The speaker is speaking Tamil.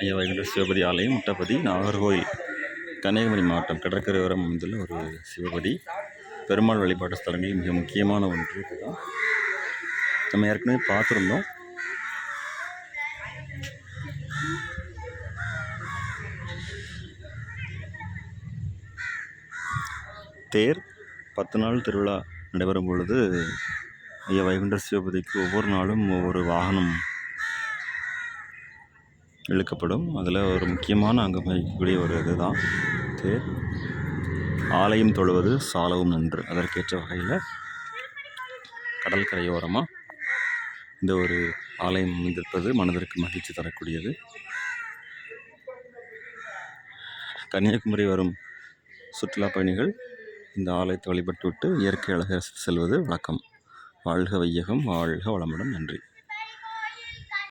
ஐயா வைகுண்ட சிவபதி ஆலயம் முட்டப்பதி நாகர்கோயில் கன்னியாகுமரி மாவட்டம் கடற்கரையோரம் அமைந்துள்ள ஒரு சிவபதி. பெருமாள் வழிபாட்டு ஸ்தலங்களில் மிக முக்கியமான ஒன்று இதுதான். நம்ம ஏற்கனவே பார்த்துருந்தோம். தேர் பத்து நாள் திருவிழா நடைபெறும் பொழுது ஐயா வைகுண்ட சிவபதிக்கு ஒவ்வொரு நாளும் ஒவ்வொரு வாகனம் இழுக்கப்படும். அதில் ஒரு முக்கியமான அங்கம் வகிக்கக்கூடிய ஒரு இதுதான். தேர் ஆலயம் தொழுவது சாலவும் நன்று. அதற்கேற்ற வகையில் கடற்கரையோரமாக இந்த ஒரு ஆலயம் அமைந்திருப்பது மனதிற்கு மகிழ்ச்சி தரக்கூடியது. கன்னியாகுமரி வரும் சுற்றுலா பயணிகள் இந்த ஆலயத்தை வழிபட்டுவிட்டு இயற்கை அழகை ரசித்து செல்வது வழக்கம். வாழ்க வையகம் வாழ்க வளமுடன். நன்றி.